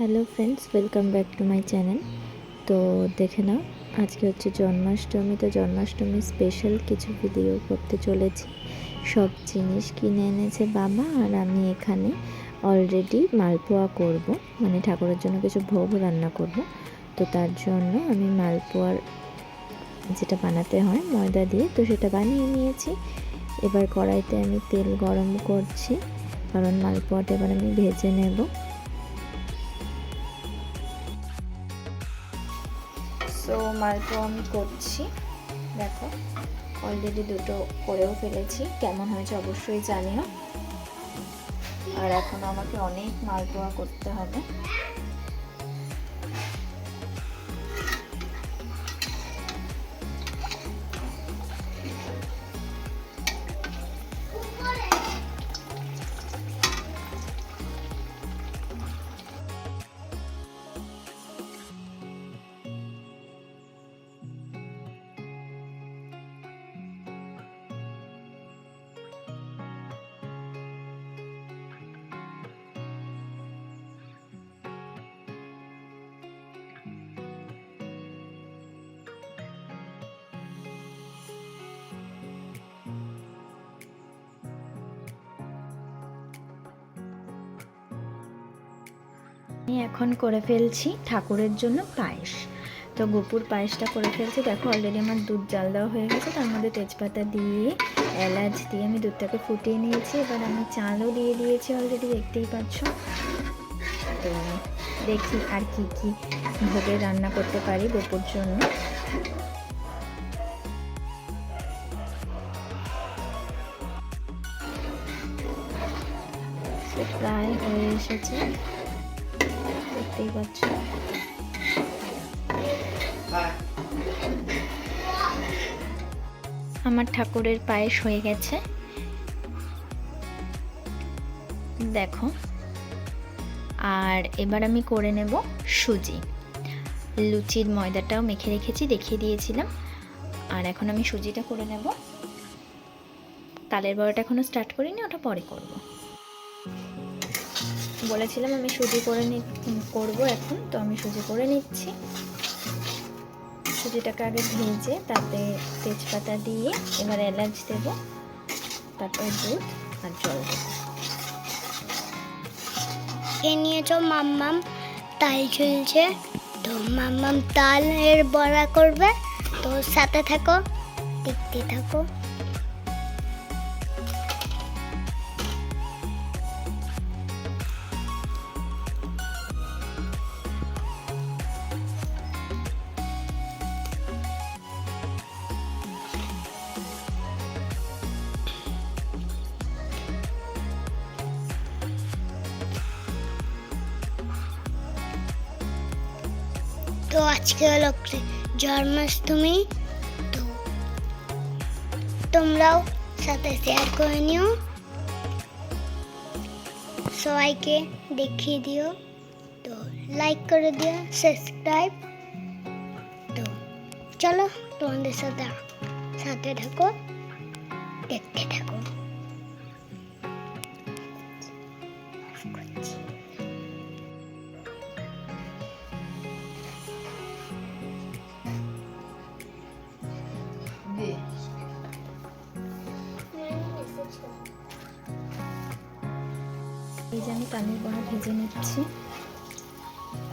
Hello friends, welcome back to my channel. তো দেখে নাও, আজকে হচ্ছে জন্মাষ্টমী, তো জন্মাষ্টমী স্পেশাল কিছু ভিডিও করতে চলেছি। সব জিনিস কিনে এনেছে বাবা, আর আমি এখানে অলরেডি মালপোয়া করব। মানে ঠাকুরের জন্য কিছু ভোগ রান্না করব। তো তার জন্য আমি মালপোয়ার যেটা বানাতে হয়, ময়দা দিয়ে, তো সেটা বানিয়ে নিয়েছি। এবার কড়াইতে আমি তেল গরম করছি, কারণ মালপোয়াটা এবার আমি ভেজে নেব। সো মালপোয়া আমি করছি। দেখো অলরেডি দুটো করেও ফেলেছি। কেমন হয়েছে অবশ্যই জানিও। আর এখন আমাকে অনেক মালপোয়া করতে হবে। আমি এখন করে ফেলছি ঠাকুরের জন্য পায়েস। তো গোপুর পায়েসটা করে ফেলছি। দেখো অলরেডি আমার দুধ জাল দেওয়া হয়ে গেছে। তার মধ্যে তেজপাতা দিয়ে, এলাচ দিয়ে আমি দুধটাকে ফুটিয়ে নিয়েছি। এবার আমি চালও দিয়ে দিয়েছি অলরেডি দেখতেই পাচ্ছ। তো দেখি আর কি কি ভোগে রান্না করতে পারি গোপুর জন্য। প্রায় হয়ে এসেছে। দেখতেই পাচ্ছ আমার ঠাকুরের পায়েস হয়ে গেছে। দেখো। আর এবার আমি করে নেব সুজি। লুচির ময়দাটাও মেখে রেখেছি, দেখিয়ে দিয়েছিলাম। আর এখন আমি সুজিটা করে নেব। তালের বড়াটা এখনও স্টার্ট করিনি, ওটা পরে করব। বলেছিলাম আমি সুজি করে নি করব এখন, তো আমি সুজি করে নিচ্ছি। সুজিটাকে আগে ভেজে তাতে তেজপাতা দিয়ে এবার এলাচ দেব, তারপর দুধ আর জল দেবো। এ নিয়েছো মাম্মাম তাল ঝুলছে তো মাম্মাম তালের বড়া করবে, তো সাথে থাকো, দেখতে থাকো। তো আজকে হলো কৃ- জন্মাষ্টমী তো তোমরাও সাথে শেয়ার করে নিও সবাইকে দেখিয়ে দিও তো লাইক করে দিও সাবস্ক্রাইব তো চলো তোমাদের সাথে সাথে থাকো দেখতে থাকো আমি বড়া ভেজে নিচ্ছি।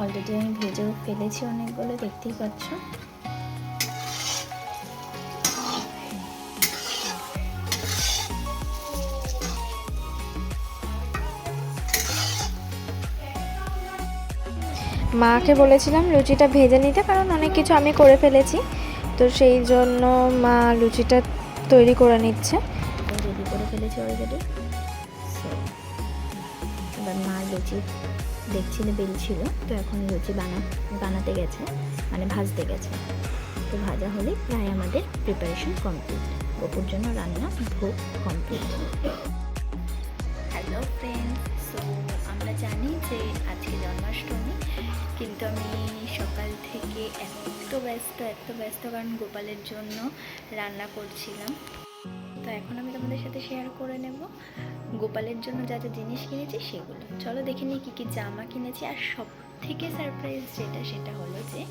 অলরেডি আমি ভেজেও ফেলেছি অনেকগুলো, দেখতেই পাচ্ছ। মাকে বলেছিলাম লুচিটা ভেজে নিতে, কারণ অনেক কিছু আমি করে ফেলেছি। তো সেই জন্য মা লুচিটা তৈরি করে নিচ্ছে। রেডি করে ফেলেছি অলরেডি এবার মা লুচি দেখছিল, বেলছিল। তো এখন লুচি বানা, বানাতে গেছে মানে ভাজতে গেছে। তো ভাজা হলে প্রায় আমাদের প্রিপারেশন কমপ্লিট গোপুর জন্য রান্না ভোগ কমপ্লিট হ্যালো ফ্রেন্ডস সো আমরা জানি যে আজকে জন্মাষ্টমী, কিন্তু আমি সকাল থেকে এত ব্যস্ত এত ব্যস্ত কারণ গোপালের জন্য রান্না করছিলাম। এখন আমি তোমাদের সাথে শেয়ার করে নেব। গোপালের জন্য যা যা জিনিস কিনেছি সেগুলো। চলো দেখে নিই কী কী জামা কিনেছি। আর সব থেকে সারপ্রাইজ যেটা, সেটা হলো যে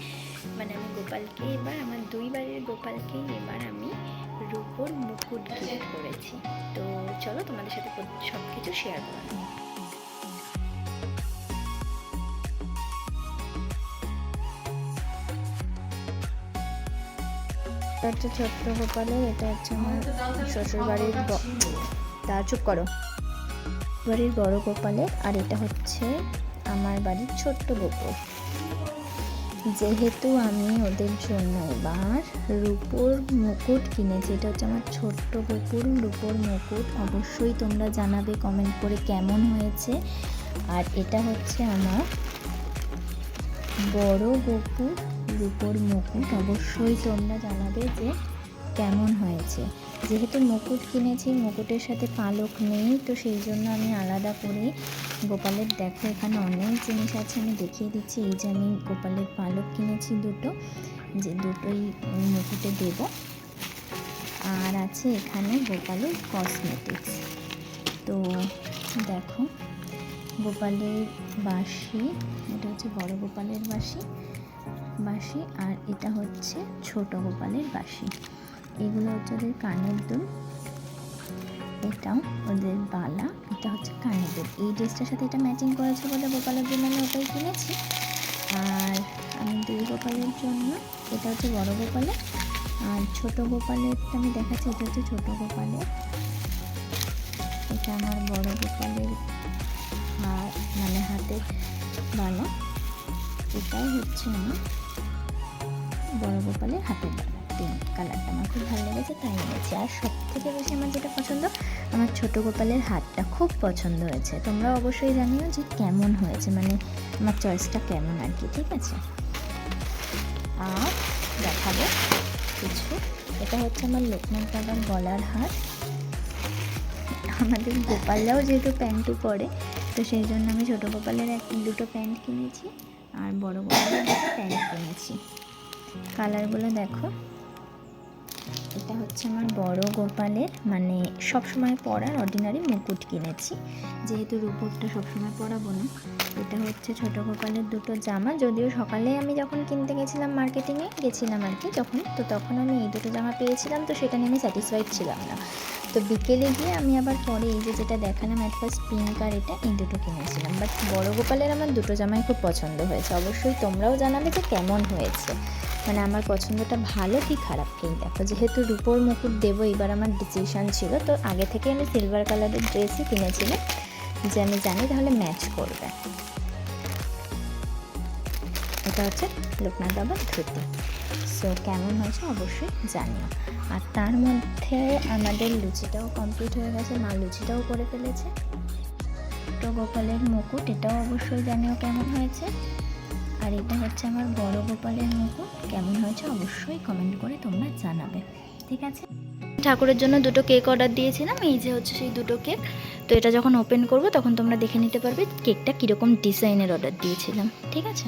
মানে আমি গোপালকে এবার, আমার দুই বাড়ির গোপালকে এবার আমি রূপোর মুকুট গিফট করেছি। তো চলো তোমাদের সাথে সব কিছু শেয়ার করে এটা হচ্ছে ছোট্ট গোপালের এটা হচ্ছে আমার শ্বশুর বাড়ির তা, চুপ করো। বাড়ির বড় গোপালের আর এটা হচ্ছে আমার বাড়ির ছোট্ট গোপুর যেহেতু আমি ওদের জন্য এবার রূপোর মুকুট কিনেছি, এটা হচ্ছে আমার ছোট্ট গোপুর রূপোর মুকুট। অবশ্যই তোমরা জানাবে কমেন্ট করে কেমন হয়েছে। আর এটা হচ্ছে আমার বড় গোপুর রূপোর মুকুট, অবশ্যই তোমরা জানাবে যে কেমন হয়েছে। যেহেতু মুকুট কিনেছি, মুকুটের সাথে পালক নেই, তো সেই জন্য আমি আলাদা করে গোপালের, দেখো এখানে অনেক জিনিস আছে, আমি দেখিয়ে দিচ্ছি। এই যে আমি গোপালের পালক কিনেছি দুটো, যে দুটোই মুকুটে দেব। আর আছে এখানে গোপালের কসমেটিক্স তো দেখো, গোপালের বাঁশি, এটা হচ্ছে বড় গোপালের বাঁশি। বাঁশি আর এটা হচ্ছে ছোট গোপালের বাঁশি। এগুলো হচ্ছে ওদের কানের দুল। এটাও ওদের বালা, এটা হচ্ছে কানের দুল। এই ড্রেসটার সাথে এটা ম্যাচিং করেছে বলে গোপালের জন্য আমি ওটাই কিনেছি। আর আমি দুই গোপালের জন্য, এটা হচ্ছে বড় গোপালের। আর ছোট গোপালেরটা আমি দেখাচ্ছি, এটা হচ্ছে ছোট গোপালের। এটা আমার বড় গোপালের মানে হাতের বালা। এটাই হচ্ছে আমার বড় গোপালের হাতের বালা পিঙ্ক কালারটা আমার খুব ভালো লেগেছে, তাই এনেছি। আর সব থেকে বেশি আমার যেটা পছন্দ, আমার ছোট গোপালের হাতটা খুব পছন্দ হয়েছে। তোমরা অবশ্যই জানিও যে কেমন হয়েছে মানে আমার চয়েসটা কেমন আর কি, ঠিক আছে? আর দেখাবো কিছু। এটা হচ্ছে আমার লোকনাথ বাবার গলার হার। আমাদের গোপালরাও যেহেতু প্যান্টু পরে, তো সেই জন্য আমি ছোটো গোপালের এক, দুটো প্যান্ট কিনেছি, আর বড় গোপালের প্যান্ট কিনেছি। কালারগুলো দেখো। এটা হচ্ছে আমার বড় গোপালের মানে সব সময় পরার অর্ডিনারি মুকুট কিনেছি। যেহেতু রূপোরটা সবসময় পরাবো না। এটা হচ্ছে ছোট গোপালের দুটো জামা। যদিও সকালে আমি যখন কিনতে গেছিলাম মার্কেটিংয়ে গেছিলাম আর কি যখন, তো তখন আমি এই দুটো জামা পেয়েছিলাম, তো সেটা নিয়ে আমি স্যাটিসফাইড ছিলাম না। তো বিকেলে গিয়ে আমি আবার পরে এই যে যেটা দেখালাম অ্যাট ফার্স্ট পিঙ্ক আর এটা এই দুটো কিনেছিলাম। বাট বড় গোপালের আমার দুটো জামাই খুব পছন্দ হয়েছে। অবশ্যই তোমরাও জানাবে যে কেমন হয়েছে। মানে আমার পছন্দটা ভালো কি খারাপ কি? দেখো যেহেতু রূপোর মুকুট দেবো এবার আমার ডিসিশন ছিল। তো আগে থেকে আমি সিলভার কালারের ড্রেসই কিনেছিলাম। যে আমি জানি তাহলে ম্যাচ করবে। এটা হচ্ছে লোকনাথ বাবার ধুতি। সো কেমন হয়েছে অবশ্যই জানিও। আর তার মধ্যে আমাদের লুচিটাও কমপ্লিট হয়ে গেছে। মা লুচিটাও করে ফেলেছে। তো গোপালের মুকুট, এটাও অবশ্যই জানিও কেমন হয়েছে। আর এটা হচ্ছে আমার বড় গোপালের মুখো কেমন হয়েছে অবশ্যই কমেন্ট করে তোমরা জানাবে। ঠিক আছে? ঠাকুরের জন্য দুটো কেক অর্ডার দিয়েছিলাম, এই যে হচ্ছে সেই দুটো কেক তো এটা যখন ওপেন করব, তখন তোমরা দেখে নিতে পারবে কেকটা কীরকম ডিজাইনের অর্ডার দিয়েছিলাম। ঠিক আছে?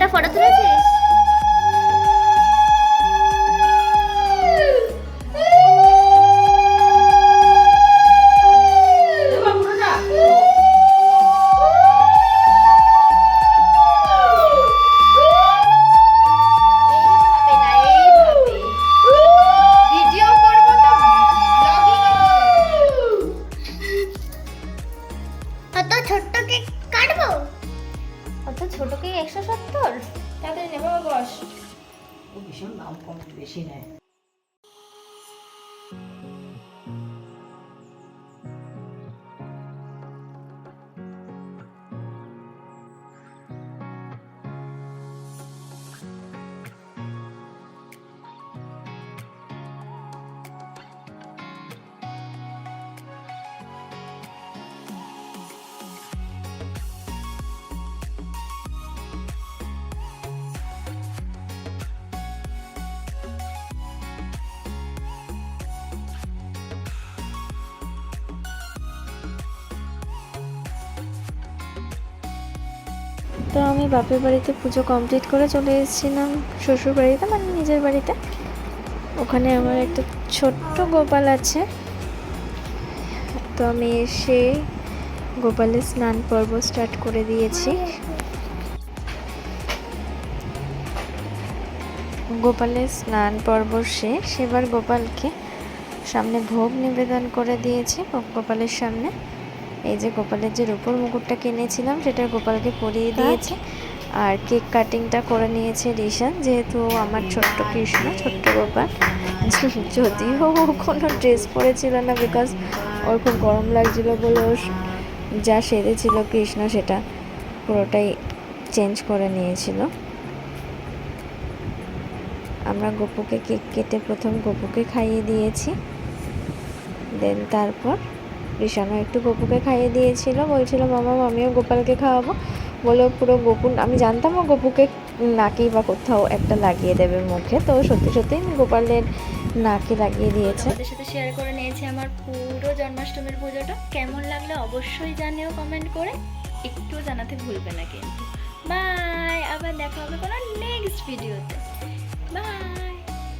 একটা ফটো তুলেছিস? তো আমি বাপের বাড়িতে পুজো কমপ্লিট করে চলে এসেছিলাম শ্বশুর বাড়িতে মানে নিজের বাড়িতে। ওখানে আমার একটা ছোট্ট গোপাল আছে। তো আমি এসে গোপালের স্নান পর্ব স্টার্ট করে দিয়েছি। গোপালের স্নান পর্ব শেষ। এবার গোপালকে সামনে ভোগ নিবেদন করে দিয়েছি গোপালের সামনে। এই যে গোপালের যে রূপোর মুকুটটা কিনেছিলাম সেটা গোপালকে পরিয়ে দিয়েছে। আর কেক কাটিংটা করে নিয়েছে রিশান যেহেতু আমার ছোট্ট কৃষ্ণ ছোট্ট গোপাল। যদিও ও কোনো ড্রেস পরেছিল না বিকজ ওর খুব গরম লাগছিল বলে ও যা সেরেছিল কৃষ্ণ সেটা পুরোটাই চেঞ্জ করে নিয়েছিল। আমরা গপুকে কেক কেটে প্রথম গপুকে খাইয়ে দিয়েছি। দেন তারপর ঋষানও একটু গপুকে খাইয়ে দিয়েছিল। বলছিল, মামা, আমিও গোপালকে খাওয়াবো। বলে পুরো গোপুন আমি জানতাম ও গপুকে নাকেই বা কোথাও একটা লাগিয়ে দেবে মুখে। তো সত্যি সত্যি গোপালের নাকে লাগিয়ে দিয়েছে। তোমাদের সাথে শেয়ার করে নিয়েছি আমার পুরো জন্মাষ্টমীর পুজোটা। কেমন লাগল অবশ্যই জানিও কমেন্ট করে। একটু জানাতে ভুলবে না কিন্তু। বাই আবার দেখা হবে কোনো নেক্সট ভিডিওতে বাই